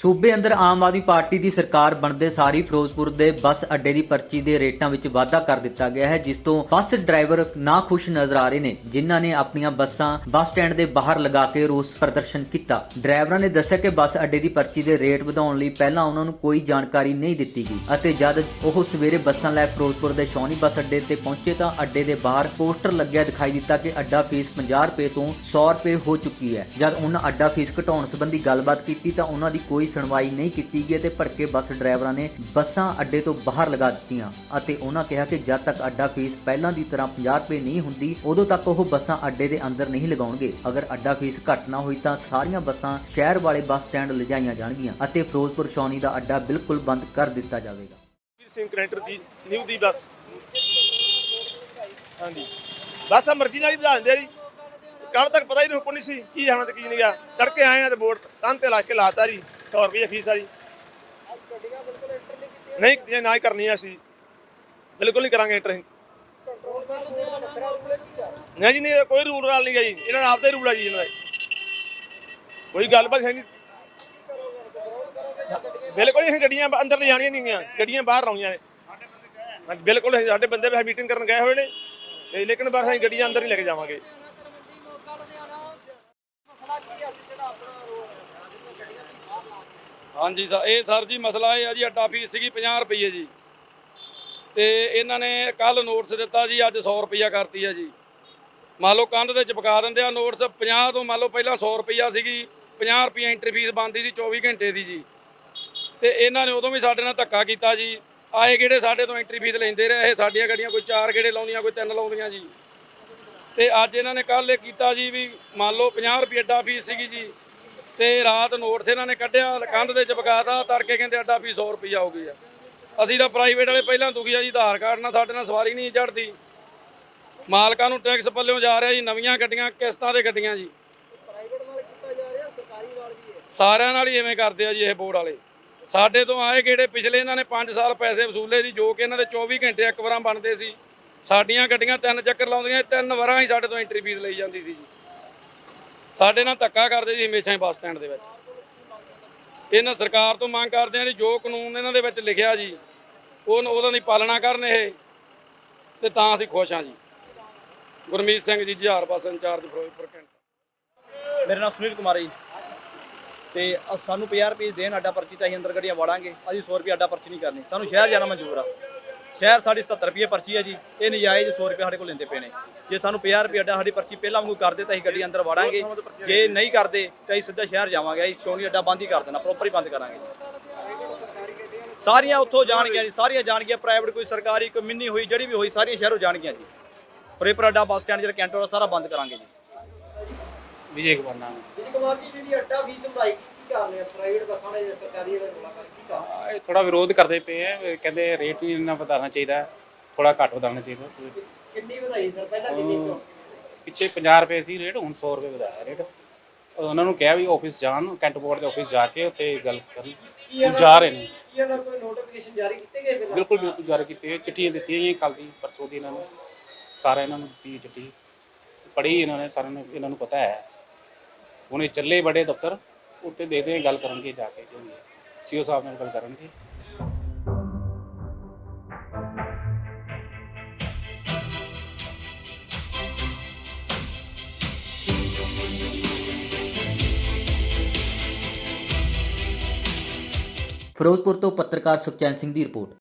ਸੂਬੇ ਅੰਦਰ ਆਮ ਆਦਮੀ ਪਾਰਟੀ ਦੀ ਸਰਕਾਰ ਬਣਦੇ ਸਾਰੀ ਫਿਰੋਜ਼ਪੁਰ ਦੇ ਬੱਸ ਅੱਡੇ ਦੀ ਪਰਚੀ ਦੇ ਰੇਟਾਂ ਵਿੱਚ ਵਾਧਾ ਕਰ ਦਿੱਤਾ ਗਿਆ ਹੈ, ਜਿਸ ਤੋਂ ਬੱਸ ਡਰਾਈਵਰ ਨਾ ਖੁਸ਼ ਨਜ਼ਰ ਆ ਰਹੇ ਨੇ, ਜਿਨ੍ਹਾਂ ਨੇ ਆਪਣੀਆਂ ਬੱਸਾਂ ਬੱਸ ਸਟੈਂਡ ਦੇ ਬਾਹਰ ਲਗਾ ਕੇ ਰੋਸ ਪ੍ਰਦਰਸ਼ਨ ਕੀਤਾ। ਡਰਾਈਵਰਾਂ ਨੇ ਦੱਸਿਆ ਕਿ ਬੱਸ ਅੱਡੇ ਦੀ ਪਰਚੀ ਦੇ ਰੇਟ ਵਧਾਉਣ ਲਈ ਪਹਿਲਾਂ ਉਹਨਾਂ ਨੂੰ ਕੋਈ ਜਾਣਕਾਰੀ ਨਹੀਂ ਦਿੱਤੀ ਗਈ, ਅਤੇ ਜਦ ਉਹ ਸਵੇਰੇ ਬੱਸਾਂ ਲੈ ਫਿਰੋਜ਼ਪੁਰ ਦੇ ਸ਼ੌਨੀ ਬੱਸ ਅੱਡੇ ਤੇ ਪਹੁੰਚੇ ਤਾਂ ਅੱਡੇ ਦੇ ਬਾਹਰ ਪੋਸਟਰ ਲੱਗਿਆ ਦਿਖਾਈ ਦਿੱਤਾ ਕਿ ਅੱਡਾ ਫੀਸ 50 ਰੁਪਏ ਤੋਂ 100 ਰੁਪਏ ਹੋ ਚੁੱਕੀ ਹੈ। ਜਦ ਉਹਨਾਂ ਅੱਡਾ ਫੀਸ ਘਟਾਉਣ ਸੰਬੰਧੀ ਗੱਲਬਾਤ ਕੀਤੀ ਤਾਂ ਉਹਨਾਂ ਦੀ ਕੋਈ ਸੁਣਵਾਈ ਨਹੀਂ ਕੀਤੀ ਗਈ ਤੇ ਭੜਕੇ ਬੱਸ ਡਰਾਈਵਰਾਂ ਨੇ ਬੱਸਾਂ ਅੱਡੇ ਤੋਂ ਬਾਹਰ ਲਗਾ ਦਿੱਤੀਆਂ ਅਤੇ ਉਹਨਾਂ ਕਿਹਾ ਕਿ ਜਦ ਤੱਕ ਅੱਡਾ ਫੀਸ ਪਹਿਲਾਂ ਦੀ ਤਰ੍ਹਾਂ 50 ਰੁਪਏ ਨਹੀਂ ਹੁੰਦੀ, ਉਦੋਂ ਤੱਕ ਉਹ ਬੱਸਾਂ ਅੱਡੇ ਦੇ ਅੰਦਰ ਨਹੀਂ ਲਗਾਉਣਗੇ। ਅਗਰ ਅੱਡਾ ਫੀਸ ਘੱਟ ਨਾ ਹੋਈ ਤਾਂ ਸਾਰੀਆਂ ਬੱਸਾਂ ਸ਼ਹਿਰ ਵਾਲੇ ਬੱਸ ਸਟੈਂਡ ਲਿਜਾਈਆਂ ਜਾਣਗੀਆਂ ਅਤੇ ਫਿਰੋਜ਼ਪੁਰ ਸ਼ੌਨੀ ਦਾ ਅੱਡਾ ਬਿਲਕੁਲ ਬੰਦ ਕਰ ਦਿੱਤਾ ਜਾਵੇਗਾ। ਸਿੰਘ ਕਨੈਕਟਰ ਦੀ, ਨਿਊ ਦੀ ਬੱਸ। ਹਾਂਜੀ। ਬਸ ਆ ਮਰਜ਼ੀ ਨਾਲ ਹੀ ਵਧਾ ਦਿੰਦੇ ਆ ਜੀ। ਕੱਲ ਤੱਕ ਪਤਾ ਹੀ ਨਹੀਂ ਹੁਕਮ ਨਹੀਂ ਸੀ ਕੀ ਆਣਾ ਤੇ ਕੀ ਨਹੀਂ ਗਿਆ। ਤੜਕੇ ਆਏ ਆ ਤੇ ਬੋਰਡ ਕੰਨ ਤੇ ਲਾ ਕੇ ਲਾਤਾ ਜੀ। 100 ਰੁਪਏ ਫੀਸ ਆ ਜੀ। ਨਹੀਂ ਜੇ ਨਾ ਹੀ ਕਰਨੀ ਆ ਅਸੀਂ। ਬਿਲਕੁਲ ਨਹੀਂ ਕਰਾਂਗੇ ਇੰਟਰ ਨਹੀਂ ਜੀ ਨਹੀਂ ਕੋਈ ਰੂਲ ਰਾਲ ਨਹੀਂ ਹੈ ਜੀ। ਇਹਨਾਂ ਦਾ ਆਪਦਾ ਹੀ ਰੂਲ ਆ ਜੀ ਇਹਨਾਂ ਦਾ। ਕੋਈ ਗੱਲਬਾਤ ਹੈ ਨਹੀਂ। ਬਿਲਕੁਲ ਅਸੀਂ ਗੱਡੀਆਂ ਅੰਦਰ ਲੈ ਜਾਣੀਆਂ ਨਹੀਂ ਗੀਆਂ ਗੱਡੀਆਂ ਬਾਹਰ ਲਾਉਣੀਆਂ ਨੇ। ਬਿਲਕੁਲ ਅਸੀਂ- ਸਾਡੇ ਬੰਦੇ ਵੀ ਮੀਟਿੰਗ ਕਰਨ ਗਏ ਹੋਏ ਨੇ। ਤੇ ਲੇਕਿਨ ਬਸ ਅਸੀਂ ਗੱਡੀਆਂ ਅੰਦਰ ਨਹੀਂ ਲੈ ਕੇ ਜਾਵਾਂਗੇ। ਹਾਂਜੀ ਸਰ, ਇਹ ਸਰ ਜੀ ਮਸਲਾ ਇਹ ਆ ਜੀ ਅੱਡਾ ਫੀਸ ਸੀਗੀ 50 ਰੁਪਏ ਜੀ। ਤੇ ਇਹਨਾਂ ਨੇ ਕੱਲ ਨੋਟਿਸ ਦਿੱਤਾ ਜੀ, ਅੱਜ 100 ਰੁਪਿਆ ਕਰਤੀ ਆ ਜੀ। ਮੰਨ ਲਓ ਕੰਧ ਦੇ ਚਪਕਾ ਦਿੰਦੇ ਆ ਨੋਟਿਸ 50 ਤੋਂ ਮੰਨ ਲਓ ਪਹਿਲਾਂ 100 ਰੁਪਿਆ ਸੀਗੀ 50 ਰੁਪਏ ਐਂਟਰੀ ਫੀਸ ਬਣਦੀ ਸੀ 24 ਘੰਟੇ ਦੀ ਜੀ। ਤੇ ਇਹਨਾਂ ਨੇ ਉਦੋਂ ਵੀ ਸਾਡੇ ਨਾਲ ਧੱਕਾ ਕੀਤਾ ਜੀ। ਆਏ ਕਿਹੜੇ ਸਾਡੇ ਤੋਂ ਐਂਟਰੀ ਫੀਸ ਲੈਂਦੇ ਰਹੇ, ਇਹ ਸਾਡੀਆਂ ਗੱਡੀਆਂ ਕੋਈ ਚਾਰ ਗੇੜੇ ਲਾਉਂਦੀਆਂ, ਕੋਈ ਤਿੰਨ ਲਾਉਂਦੀਆਂ ਜੀ। ਤੇ ਅੱਜ ਇਹਨਾਂ ਨੇ ਕੱਲ ਇਹ ਕੀਤਾ ਜੀ ਵੀ ਮੰਨ ਲਓ 50 ਰੁਪਏ ਅੱਡਾ ਫੀਸ ਸੀਗੀ ਜੀ। ਤੇ ਰਾਤ ਨੋਟਿਸ ਇਹਨਾਂ ਨੇ ਕੱਢਿਆ ਕੰਧ ਦੇ ਚਪਕਾਤਾ ਤੜਕੇ ਕਹਿੰਦੇ ਅੱਡਾ ਫੀਸ 100 ਰੁਪਈਆ ਹੋ ਗਈ ਆ। ਅਸੀਂ ਤਾਂ ਪ੍ਰਾਈਵੇਟ ਵਾਲੇ ਪਹਿਲਾਂ ਦੁਖੀ ਆ ਜੀ ਆਧਾਰ ਕਾਰਡ ਨਾਲ ਸਾਡੇ ਨਾਲ ਸਵਾਰੀ ਨਹੀਂ ਚੜਦੀ ਮਾਲਕਾਂ ਨੂੰ ਟੈਕਸ ਪੱਲਿਓਂ ਜਾ ਰਿਹਾ ਜੀ ਨਵੀਆਂ ਗੱਡੀਆਂ ਕਿਸ਼ਤਾਂ ਦੇ ਗੱਡੀਆਂ ਜੀ। ਸਾਰਿਆਂ ਨਾਲ ਹੀ ਐਵੇਂ ਕਰਦੇ ਆ ਜੀ ਇਹ ਬੋਰਡ ਵਾਲੇ। ਸਾਡੇ ਤੋਂ ਆਏ ਕਿਹੜੇ ਪਿਛਲੇ ਇਹਨਾਂ ਨੇ 5 ਸਾਲ ਪੈਸੇ ਵਸੂਲੇ ਸੀ ਜੋ ਕਿ ਇਹਨਾਂ ਦੇ 24 ਘੰਟੇ ਇੱਕ ਵਾਰਾਂ ਬਣਦੇ ਸੀ। ਸਾਡੀਆਂ ਗੱਡੀਆਂ ਤਿੰਨ ਚੱਕਰ ਲਾਉਂਦੀਆਂ ਤਿੰਨ ਵਾਰਾਂ ਹੀ ਸਾਡੇ ਤੋਂ ਐਂਟਰੀ ਫੀਸ ਲਈ ਜਾਂਦੀ ਸੀ ਜੀ। ਸਾਡੇ ਨਾਲ ਧੱਕਾ ਕਰਦੇ ਜੀ ਹਮੇਸ਼ਾ ਹੀ ਬੱਸ ਸਟੈਂਡ ਦੇ ਵਿੱਚ। ਇਹਨਾਂ ਸਰਕਾਰ ਤੋਂ ਮੰਗ ਕਰਦੇ ਆ ਜੀ, ਜੋ ਕਾਨੂੰਨ ਇਹਨਾਂ ਦੇ ਵਿੱਚ ਲਿਖਿਆ ਜੀ ਉਹ ਉਹਨਾਂ ਦੀ ਪਾਲਣਾ ਕਰਨ ਇਹ, ਤੇ ਤਾਂ ਅਸੀਂ ਖੁਸ਼ ਹਾਂ ਜੀ। ਗੁਰਮੀਤ ਸਿੰਘ ਜੀ ਜਹਾਰ ਬੱਸ ਇੰਚਾਰਜ ਫਿਰੋਜ਼ਪੁਰ ਕੈਂਟ। ਮੇਰਾ ਨਾਮ ਸੁਨੀਲ ਕੁਮਾਰ ਜੀ। ਤੇ ਸਾਨੂੰ 50 ਰੁਪਏ ਦੇਣ ਅੱਡਾ ਪਰਚੀ ਤਾਂ ਅਸੀਂ ਅੰਦਰ ਗੱਡੀਆਂ ਵਾੜਾਂਗੇ। ਅਸੀਂ 100 ਰੁਪਏ ਅੱਡਾ ਪਰਚੀ ਨਹੀਂ ਕਰਨੀ। ਸਾਨੂੰ ਸ਼ਹਿਰ ਜਾਣਾ ਮਨਜ਼ੂਰ ਆ। ਸ਼ਹਿਰ ਸਾਡੀ 77 ਰੁਪਏ ਪਰਚੀ ਹੈ ਜੀ ਇਹ ਨਜਾਇਜ਼ 100 ਰੁਪਏ ਸਾਡੇ ਕੋਲ ਲੈਂਦੇ ਪਏ ਨੇ। ਜੇ ਸਾਨੂੰ 50 ਰੁਪਏ ਅੱਡਾ ਸਾਡੀ ਪਰਚੀ ਪਹਿਲਾਂ ਵਾਂਗੂ ਕਰਦੇ ਤਾਂ ਅਸੀਂ ਗੱਡੀ ਅੰਦਰ ਵਾੜਾਂਗੇ। ਜੇ ਨਹੀਂ ਕਰਦੇ ਤਾਂ ਅਸੀਂ ਸਿੱਧਾ ਸ਼ਹਿਰ ਜਾਵਾਂਗੇ। ਅਸੀਂ ਸ਼ੋਨੀ ਅੱਡਾ ਬੰਦ ਹੀ ਕਰ ਦੇਣਾ ਪ੍ਰੋਪਰ ਹੀ ਬੰਦ ਕਰਾਂਗੇ ਸਾਰੀਆਂ ਉੱਥੋਂ ਜਾਣਗੀਆਂ ਜੀ ਸਾਰੀਆਂ ਜਾਣਗੀਆਂ ਪ੍ਰਾਈਵੇਟ ਕੋਈ ਸਰਕਾਰੀ ਕੋਈ ਮਿੰਨੀ ਹੋਈ ਜਿਹੜੀ ਵੀ ਹੋਈ ਸਾਰੀਆਂ ਸ਼ਹਿਰੋਂ ਜਾਣਗੀਆਂ ਜੀ। ਪ੍ਰੋਪਰ ਅੱਡਾ ਬੱਸ ਸਟੈਂਡ ਜਿਹੜਾ ਕੈਂਟਰ ਸਾਰਾ ਬੰਦ ਕਰਾਂਗੇ ਜੀ। ਵਿਜੇ ਕੁਮਾਰ ਨਾਮ। ਹੈ। ਜੀ ਕੁਮਾਰ ਜੀ ਜਿਹੜੀ ਅੱਡਾ ਫੀਸ ਵਧਾਈ ਕੀ ਕੀ ਕਾਰਨ ਹੈ? ਪ੍ਰਾਈਵੇਟ ਬੱਸਾਂ ਦੇ ਜਾਂ ਸਰਕਾਰੀ ਦੇ ਮੁਲਾਕਾਤ ਕੀ ਕਾਰਨ? ਆ, ਇਹ ਥੋੜਾ ਵਿਰੋਧ ਕਰਦੇ ਪਏ ਆ ਕਹਿੰਦੇ ਰੇਟ ਵੀ ਇੰਨਾ ਵਧਾਉਣਾ ਚਾਹੀਦਾ ਥੋੜਾ ਘੱਟ ਵਧਾਉਣਾ ਚਾਹੀਦਾ। ਕਿੰਨੀ ਵਧਾਈ ਸਰ? ਪਹਿਲਾਂ ਕਿੰਨੀ ਪਿੱਛੇ 50 ਰੁਪਏ ਸੀ ਰੇਟ ਹੁਣ 100 ਰੁਪਏ ਵਧਾਇਆ ਰੇਟ। ਉਹਨਾਂ ਨੂੰ ਕਿਹਾ ਵੀ ਆਫਿਸ ਜਾਣ ਕੈਂਟ ਬੋਰਡ ਦੇ ਆਫਿਸ ਜਾ ਕੇ ਉੱਥੇ ਗੱਲ ਕਰਨ। ਜਾ ਰਹੇ ਨੇ। ਕੀ ਇਹਨਾਂ ਕੋਈ ਨੋਟੀਫਿਕੇਸ਼ਨ ਜਾਰੀ ਕੀਤੇ ਗਏ ਬਿਲਕੁਲ ਬਿਲਕੁਲ ਜਾਰੀ ਕੀਤੇ ਚਿੱਠੀਆਂ ਦਿੱਤੀਆਂ ਗਈਆਂ ਕੱਲ ਦੀ ਪਰਸੋਂ ਦੀ ਇਹਨਾਂ ਨੂੰ। ਸਾਰਾ ਇਹਨਾਂ ਨੂੰ ਦਿੱਤੀ ਚਿੱਠੀ। ਪੜ੍ਹੀ ਇਹਨਾਂ ਨੇ ਸਾਰਿਆਂ ਨੂੰ ਇਹਨਾਂ ਨੂੰ ਪਤਾ ਹੈ। ਹੁਣ ਇਹ ਚੱਲੇ ਬੜੇ ਦਫ਼ਤਰ ਉੱਤੇ ਦੇਖਦੇ ਹਾਂ ਗੱਲ ਕਰਨਗੇ ਜਾ ਕੇ ਜੋ ਵੀ ਸੀਓ ਸਾਹਿਬ ਨਾਲ ਗੱਲ ਕਰਨਗੇ ਫਿਰੋਜ਼ਪੁਰ ਤੋਂ ਪੱਤਰਕਾਰ ਸੁਖਚੈਨ ਸਿੰਘ ਦੀ ਰਿਪੋਰਟ